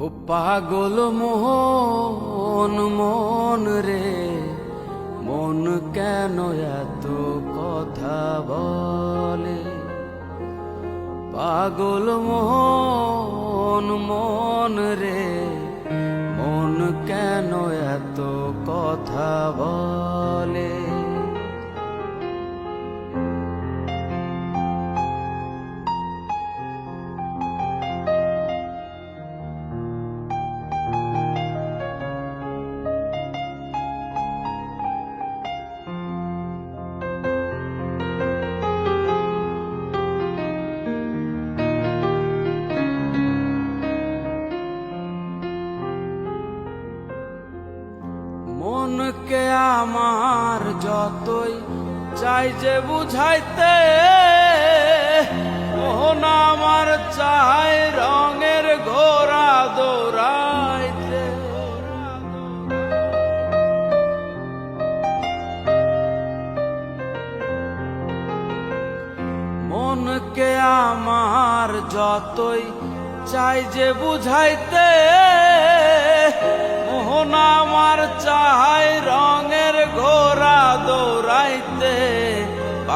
ও পাগল মোহন, মন রে, মন কেন এত কথা বলে? পাগল মোহন, মন রে, মন কেন এত কথা বলে? মনকে আমার যতই। চাই যে বুঝাইতে, মোহন আমার চাই রঙের ঘোড়া দৌড়াইতে। মনকে আমার যতই চাই যে বুঝাইতে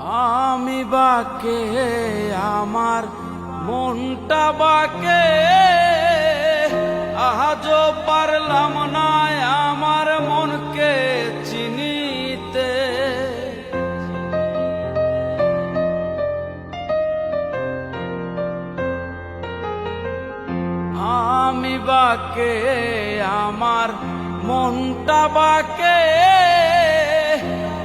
আমি বাকে, আমার মনটা বাকে। আজ পারলাম না আমার মনকে চিনিতে। আমি বাকে, আমার মনটা বাকে।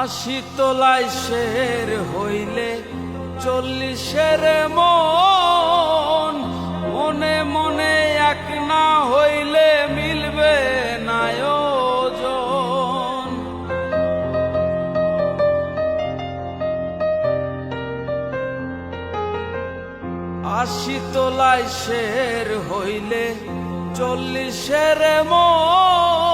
আশি তোলাই শের হইলে চল্লিশের মন। মনে মনে এক না হইলে মিলবে না ওজন আশি তোলাই শের হইলে চল্লিশের মনে।